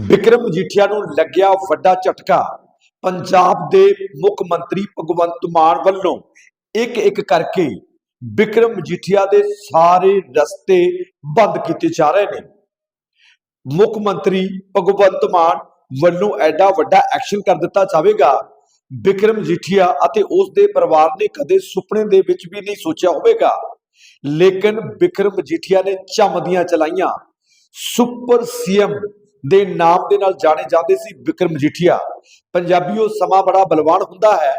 ਵਿਕਰਮ ਮਜੀਠੀਆ ਨੂੰ ਲੱਗਿਆ ਵੱਡਾ ਝਟਕਾ। ਪੰਜਾਬ ਦੇ ਮੁੱਖ ਮੰਤਰੀ ਭਗਵੰਤ ਮਾਨ ਵੱਲੋਂ ਇੱਕ ਇੱਕ ਕਰਕੇ ਵਿਕਰਮ ਮਜੀਠੀਆ ਦੇ ਸਾਰੇ ਰਸਤੇ ਬੰਦ ਕੀਤੇ ਜਾ ਰਹੇ ਨੇ। ਮੁੱਖ ਮੰਤਰੀ ਭਗਵੰਤ ਮਾਨ ਵੱਲੋਂ ਐਡਾ ਵੱਡਾ ਐਕਸ਼ਨ ਕਰ ਦਿੱਤਾ ਜਾਵੇਗਾ। ਵਿਕਰਮ ਮਜੀਠੀਆ ਅਤੇ ਉਸ ਦੇ ਪਰਿਵਾਰ ਨੇ ਕਦੇ ਸੁਪਨੇ ਦੇ ਵਿੱਚ ਵੀ ਨਹੀਂ ਸੋਚਿਆ ਹੋਵੇਗਾ। ਲੇਕਿਨ ਵਿਕਰਮ ਮਜੀਠੀਆ ਨੇ ਚਮਦੀਆਂ ਚਲਾਈਆਂ। ਸੁਪਰ ਸੀਐਮ ਦੇ ਨਾਮ ਦੇ ਨਾਲ ਜਾਣੇ ਜਾਂਦੇ ਸੀ ਵਿਕਰਮ ਮਜੀਠੀਆ ਪੰਜਾਬੀਓ ਸਮਾਂ ਬੜਾ ਬਲਵਾਨ ਹੁੰਦਾ ਹੈ।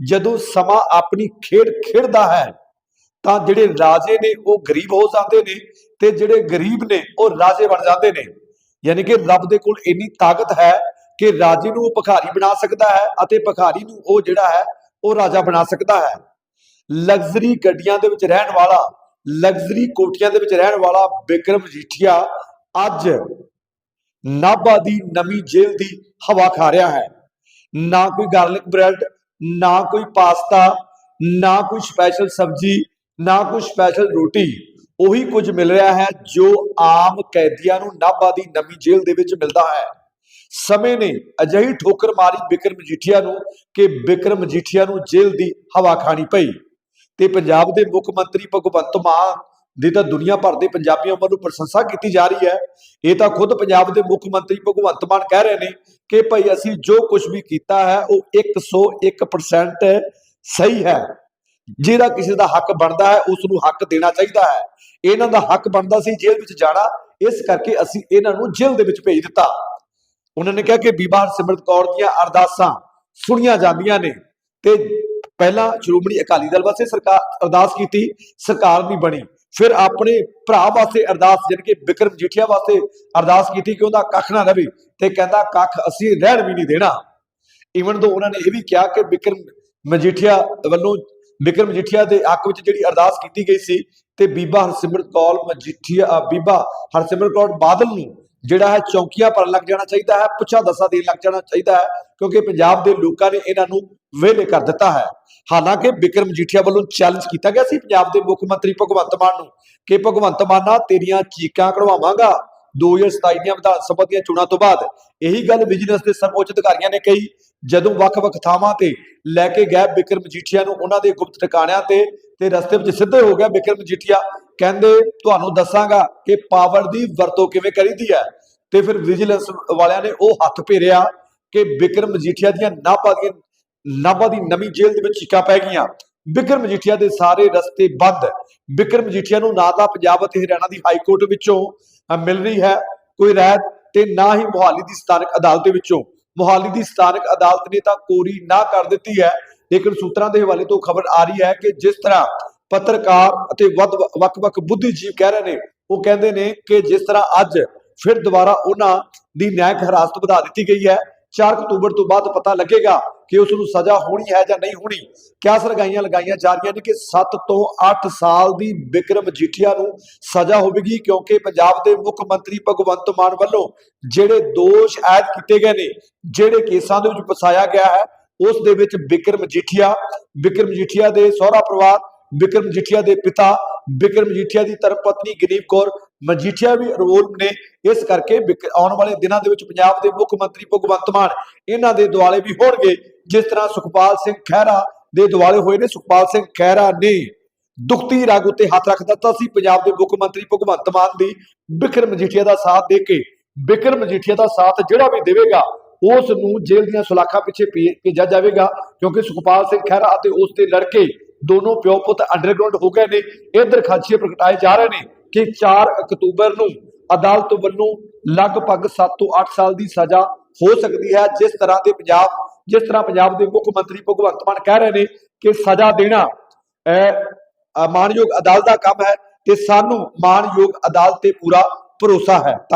ਜਦੋਂ ਸਮਾਂ ਆਪਣੀ ਖੇਡ ਖੇਡਦਾ ਹੈ, ਤਾਂ ਜਿਹੜੇ ਰਾਜੇ ਨੇ ਉਹ ਗਰੀਬ ਹੋ ਜਾਂਦੇ ਨੇ ਤੇ ਜਿਹੜੇ ਗਰੀਬ ਨੇ ਉਹ ਰਾਜੇ ਬਣ ਜਾਂਦੇ ਨੇ। ਯਾਨੀ ਕਿ ਰੱਬ ਦੇ ਕੋਲ ਇੰਨੀ ਤਾਕਤ ਹੈ ਕਿ ਰਾਜੇ ਨੂੰ ਉਹ ਭਿਖਾਰੀ ਬਣਾ ਸਕਦਾ ਹੈ ਅਤੇ ਭਿਖਾਰੀ ਨੂੰ ਉਹ ਜਿਹੜਾ ਹੈ, ਉਹ ਰਾਜਾ ਬਣਾ ਸਕਦਾ ਹੈ। ਲਗਜ਼ਰੀ ਗੱਡੀਆਂ ਦੇ ਵਿੱਚ ਰਹਿਣ ਵਾਲਾ, ਲਗਜ਼ਰੀ ਕੋਠੀਆਂ ਦੇ ਵਿੱਚ ਰਹਿਣ ਵਾਲਾ ਵਿਕਰਮ ਮਜੀਠੀਆ ਅੱਜ ਨਾਭਾ ਦੀ ਨਵੀਂ ਜੇਲ੍ਹ ਦੀ ਹਵਾ ਖਾ ਰਿਹਾ ਹੈ। ਨਾ ਕੋਈ ਗਾਰਲਿਕ ਬ੍ਰੈਡ, ਨਾ ਕੋਈ ਪਾਸਤਾ, ਨਾ ਕੋਈ ਸਪੈਸ਼ਲ ਸਬਜ਼ੀ, ਨਾ ਕੋਈ ਸਪੈਸ਼ਲ ਰੋਟੀ। ਉਹੀ ਕੁਝ ਮਿਲ ਰਿਹਾ ਹੈ ਜੋ ਆਮ ਕੈਦੀਆਂ ਨੂੰ ਨਾਭਾ ਦੀ ਨਵੀਂ ਜੇਲ੍ਹ ਦੇ ਵਿੱਚ ਮਿਲਦਾ ਹੈ। ਸਮੇਂ ਨੇ ਅਜਿਹੀ ਠੋਕਰ ਮਾਰੀ ਬਿਕਰਮ ਮਜੀਠੀਆ ਨੂੰ ਕਿ ਬਿਕਰਮ ਮਜੀਠੀਆ ਨੂੰ ਜੇਲ੍ਹ ਦੀ ਹਵਾ ਖਾਣੀ ਪਈ ਤੇ ਪੰਜਾਬ ਦੇ ਮੁੱਖ ਮੰਤਰੀ ਭਗਵੰਤ ਮਾਨ ਦੀ ਤਾਂ ਦੁਨੀਆ ਭਰ ਦੇ ਪੰਜਾਬੀਆਂ ਵੱਲੋਂ ਪ੍ਰਸ਼ੰਸਾ ਕੀਤੀ ਜਾ ਰਹੀ ਹੈ। ਇਹ ਤਾਂ ਖੁਦ ਪੰਜਾਬ ਦੇ ਮੁੱਖ ਮੰਤਰੀ ਭਗਵੰਤ ਮਾਨ ਕਹਿ ਰਹੇ ਨੇ ਕਿ ਭਾਈ ਅਸੀਂ ਜੋ ਕੁਝ ਵੀ ਕੀਤਾ ਹੈ, ਉਹ 101% ਸਹੀ ਹੈ। ਜਿਹੜਾ ਕਿਸੇ ਦਾ ਹੱਕ ਬਣਦਾ ਹੈ ਉਸ ਨੂੰ ਹੱਕ ਦੇਣਾ ਚਾਹੀਦਾ ਹੈ। ਇਹਨਾਂ ਦਾ ਹੱਕ ਬਣਦਾ ਸੀ ਜੇਲ੍ਹ ਵਿੱਚ ਜਾਣਾ, ਇਸ ਕਰਕੇ ਅਸੀਂ ਇਹਨਾਂ ਨੂੰ ਜੇਲ੍ਹ ਦੇ ਵਿੱਚ ਭੇਜ ਦਿੱਤਾ। ਉਹਨਾਂ ਨੇ ਕਿਹਾ ਕਿ ਬੀਬਾ ਸਿਮਰਤ ਕੌਰ ਦੀਆਂ ਅਰਦਾਸਾਂ ਸੁਣੀਆਂ ਜਾਂਦੀਆਂ ਨੇ ਤੇ ਪਹਿਲਾਂ ਸ਼੍ਰੋਮਣੀ ਅਕਾਲੀ ਦਲ ਵਾਸਤੇ ਸਰਕਾਰ ਅਰਦਾਸ ਕੀਤੀ, ਸਰਕਾਰ ਨਹੀਂ ਬਣੀ। ਫਿਰ ਆਪਣੇ ਭਰਾ ਵਾਸਤੇ ਅਰਦਾਸ, ਜਾਣੀ ਕਿ ਵਿਕਰਮ ਜੀਠੀਆ ਵਾਸਤੇ ਅਰਦਾਸ ਕੀਤੀ ਕਿ ਉਹਦਾ ਕੱਖ ਨਾ ਰਵੇ ਤੇ ਕਹਿੰਦਾ, ਕੱਖ ਅਸੀਂ ਰਹਿਣ ਵੀ ਨਹੀਂ ਦੇਣਾ। ਈਵਨ ਦੋ ਉਹਨਾਂ ਨੇ ਇਹ ਵੀ ਕਿਹਾ ਕਿ ਬਿਕਰਮ ਮਜੀਠੀਆ ਵੱਲੋਂ ਬਿਕਰਮ ਮਜੀਠੀਆ ਦੇ ਹੱਕ ਵਿੱਚ ਜਿਹੜੀ ਅਰਦਾਸ ਕੀਤੀ ਗਈ ਸੀ ਤੇ ਬੀਬਾ ਹਰਸਿਮਰਤ ਕੌਰ ਮਜੀਠੀਆ ਬੀਬਾ ਹਰਸਿਮਰਤ ਕੌਰ ਬਾਦਲ ਨੂੰ ਜਿਹੜਾ ਹੈ ਚੌਂਕੀਆਂ ਪਰ ਲੱਗ ਜਾਣਾ ਚਾਹੀਦਾ ਹੈ, ਪੁੱਛਾ ਦਸਾ ਦੇਣ ਲੱਗ ਜਾਣਾ ਚਾਹੀਦਾ ਹੈ, ਕਿਉਂਕਿ ਪੰਜਾਬ ਦੇ ਲੋਕਾਂ ਨੇ ਇਹਨਾਂ ਨੂੰ ਵਿਹਲੇ ਕਰ ਦਿੱਤਾ ਹੈ। ਹਾਲਾਂਕਿ ਵਿਕਰਮ ਜੀਠੀਆ ਵੱਲੋਂ ਚੈਲੰਜ ਕੀਤਾ ਗਿਆ ਸੀ ਪੰਜਾਬ ਦੇ ਮੁੱਖ ਮੰਤਰੀ ਭਗਵੰਤ ਮਾਨ ਨੂੰ ਕਿ ਭਗਵੰਤ ਮਾਨਾ ਤੇਰੀਆਂ ਚੀਕਾਂ ਕਢਵਾਵਾਂਗਾ। 2027 ਦੀਆਂ ਵਿਧਾਨ ਸਭਾ ਦੀਆਂ ਚੋਣਾਂ ਤੋਂ ਬਾਅਦ ਇਹੀ ਗੱਲ ਵਿਜੀਲੈਂਸ ਦੇ ਸਰਵਉੱਚ ਅਧਿਕਾਰੀਆਂ ਨੇ ਕਹੀ, ਜਦੋਂ ਵੱਖ-ਵੱਖ ਥਾਵਾਂ ਤੇ ਲੈ ਕੇ ਗਏ ਵਿਕਰਮ ਮਜੀਠੀਆ ਨੂੰ ਉਹਨਾਂ ਦੇ ਗੁਪਤ ਟਿਕਾਣਿਆਂ ਤੇ ਤੇ ਰਸਤੇ ਵਿੱਚ ਸਿੱਧੇ ਹੋ ਗਿਆ ਵਿਕਰਮ ਮਜੀਠੀਆ ਕਹਿੰਦੇ, ਤੁਹਾਨੂੰ ਦੱਸਾਂਗਾ ਕਿ ਪਾਵਰ ਦੀ ਵਰਤੋਂ ਕਿਵੇਂ ਕਰੀਦੀ ਹੈ? ਤੇ ਫਿਰ ਵਿਜੀਲੈਂਸ ਵਾਲਿਆਂ ਨੇ ਉਹ ਹੱਥ ਫੇਰਿਆ ਕਿ ਵਿਕਰਮ ਮਜੀਠੀਆ ਦੀਆਂ ਨਾਭਾ ਦੀਆਂ ਨਾਭਾ ਦੀ ਨਵੀਂ ਜੇਲ੍ਹ ਦੇ ਵਿੱਚ ਚੀਕਾਂ ਪੈ ਗਈਆਂ। ਵਿਕਰਮ ਮਜੀਠੀਆ ਦੇ ਸਾਰੇ ਰਸਤੇ ਬੰਦ। ਵਿਕਰਮ ਮਜੀਠੀਆ ਨੂੰ ਨਾ ਤਾਂ ਪੰਜਾਬ ਅਤੇ ਹਰਿਆਣਾ ਦੀ ਹਾਈ ਕੋਰਟ ਵਿੱਚੋਂ ਮਿਲ ਰਹੀ ਹੈ ਕੋਈ ਰਾਇਤ ਤੇ ਨਾ ਹੀ ਮੁਹਾਲੀ ਦੀ ਸਥਾਨਕ ਅਦਾਲਤ ਦੇ ਵਿੱਚੋਂ। ਮੁਹਾਲੀ ਦੀ ਸਥਾਨਕ ਅਦਾਲਤ ਨੇ ਤਾਂ ਕੋਰੀ ਨਾ ਕਰ ਦਿੱਤੀ ਹੈ। ਲੇਕਿਨ ਸੂਤਰਾਂ ਦੇ ਹਵਾਲੇ ਤੋਂ ਖਬਰ ਆ ਰਹੀ ਹੈ ਕਿ ਜਿਸ ਤਰ੍ਹਾਂ ਪੱਤਰਕਾਰ ਅਤੇ ਵੱਧ- ਵੱਖ-ਵੱਖ ਬੁੱਧੀਜੀਵ ਕਹਿ ਰਹੇ ਨੇ, ਉਹ ਕਹਿੰਦੇ ਨੇ ਕਿ ਜਿਸ ਤਰ੍ਹਾਂ ਅੱਜ ਫਿਰ ਦੁਬਾਰਾ ਉਹਨਾਂ ਦੀ ਨਿਆਇਕ ਹਿਰਾਸਤ ਵਧਾ ਦਿੱਤੀ ਗਈ ਹੈ। 4 ਅਕਤੂਬਰ ਤੋਂ ਬਾਅਦ ਪਤਾ ਲੱਗੇਗਾ ਕਿ ਉਸ ਨੂੰ ਸਜ਼ਾ ਹੋਣੀ ਹੈ ਜਾਂ ਨਹੀਂ ਹੋਣੀ। ਕਿਆ ਸਰਗਾਈਆਂ ਲਗਾਈਆਂ ਜਾ ਰਹੀਆਂ ਨੇ ਕਿ 7 ਤੋਂ 8 ਸਾਲ ਦੀ ਵਿਕਰਮ ਜੀਠੀਆ ਨੂੰ ਸਜ਼ਾ ਹੋਵੇਗੀ ਕਿਉਂਕਿ ਪੰਜਾਬ ਦੇ ਮੁੱਖ ਮੰਤਰੀ ਭਗਵੰਤ ਮਾਨ ਵੱਲੋਂ ਜਿਹੜੇ ਦੋਸ਼ ਆਇਦ ਕੀਤੇ ਗਏ ਨੇ, ਜਿਹੜੇ ਕੇਸਾਂ ਦੇ ਵਿੱਚ ਫਸਾਇਆ ਗਿਆ ਹੈ, ਉਸ ਦੇ ਵਿੱਚ ਵਿਕਰਮ ਜੀਠੀਆ ਵਿਕਰਮ ਜੀਠੀਆ ਦੇ ਸਹੁਰਾ ਪਰਿਵਾਰ, ਵਿਕਰਮ ਮਜੀਠੀਆ ਦੇ ਪਿਤਾ, ਵਿਕਰਮ ਮਜੀਠੀਆ ਦੀ ਧਰਮ ਪਤਨੀ ਗਨੀਪ ਕੌਰ ਮਜੀਠੀਆ ਵੀ ਇਨਵੋਲਵ ਨੇ ਇਸ ਕਰਕੇ ਆਉਣ ਵਾਲੇ ਦਿਨਾਂ ਦੇ ਵਿੱਚ ਪੰਜਾਬ ਦੇ ਮੁੱਖ ਮੰਤਰੀ ਭਗਵੰਤ ਮਾਨ ਇਹਨਾਂ ਦੇ ਦੁਆਲੇ ਵੀ ਹੋਣਗੇ, ਜਿਸ ਤਰ੍ਹਾਂ ਸੁਖਪਾਲ ਸਿੰਘ ਖਹਿਰਾ ਦੇ ਦੁਆਲੇ ਹੋਏ ਨੇ। ਸੁਖਪਾਲ ਸਿੰਘ ਖਹਿਰਾ ਨੇ ਦੁਖਤੀ ਰਗ ਉੱਤੇ ਹੱਥ ਰੱਖ ਦਿੱਤਾ ਸੀ। ਪੰਜਾਬ ਦੇ ਮੁੱਖ ਮੰਤਰੀ ਭਗਵੰਤ ਮਾਨ ਦੀ ਬਿਕਰਮ ਮਜੀਠੀਆ ਦਾ ਸਾਥ ਦੇ ਕੇ ਬਿਕਰਮ ਮਜੀਠੀਆ ਦਾ ਸਾਥ ਜਿਹੜਾ ਵੀ ਦੇਵੇਗਾ, ਉਸ ਨੂੰ ਜੇਲ੍ਹ ਦੀਆਂ ਸੁਲਾਖਾਂ ਪਿੱਛੇ ਭੇ- ਭੇਜਿਆ ਜਾਵੇਗਾ, ਕਿਉਂਕਿ ਸੁਖਪਾਲ ਸਿੰਘ ਖਹਿਰਾ ਅਤੇ ਉਸ ਦੇ ਲੜਕੇ ਦੋਨੋਂ ਪਿਓ ਪੁੱਤ ਅੰਡਰਗਰਾਉਂਡ ਹੋ ਗਏ ਨੇ। ਇਧਰ ਖਾਚੇ ਪ੍ਰਗਟਾਏ ਜਾ ਰਹੇ ਨੇ। ਕਿ 4 ਅਕਤੂਬਰ ਨੂੰ ਅਦਾਲਤ ਵੱਲੋਂ ਲਗਭਗ 7 ਤੋਂ 8 ਸਾਲ ਦੀ ਸਜ਼ਾ ਹੋ ਸਕਦੀ ਹੈ। ਜਿਸ ਤਰ੍ਹਾਂ ਦੇ ਪੰਜਾਬ ਜਿਸ ਤਰ੍ਹਾਂ ਪੰਜਾਬ ਦੇ ਮੁੱਖ ਮੰਤਰੀ ਭਗਵੰਤ ਮਾਨ ਕਹਿ ਰਹੇ ਨੇ ਕਿ ਸਜ਼ਾ ਦੇਣਾ ਇਹ ਅ, ਅਦਾਲਤ ਦਾ ਕੰਮ ਹੈ ਤੇ ਸਾਨੂੰ ਮਾਣਯੋਗ ਅਦਾਲਤ ਤੇ ਪੂਰਾ ਭਰੋਸਾ ਹੈ।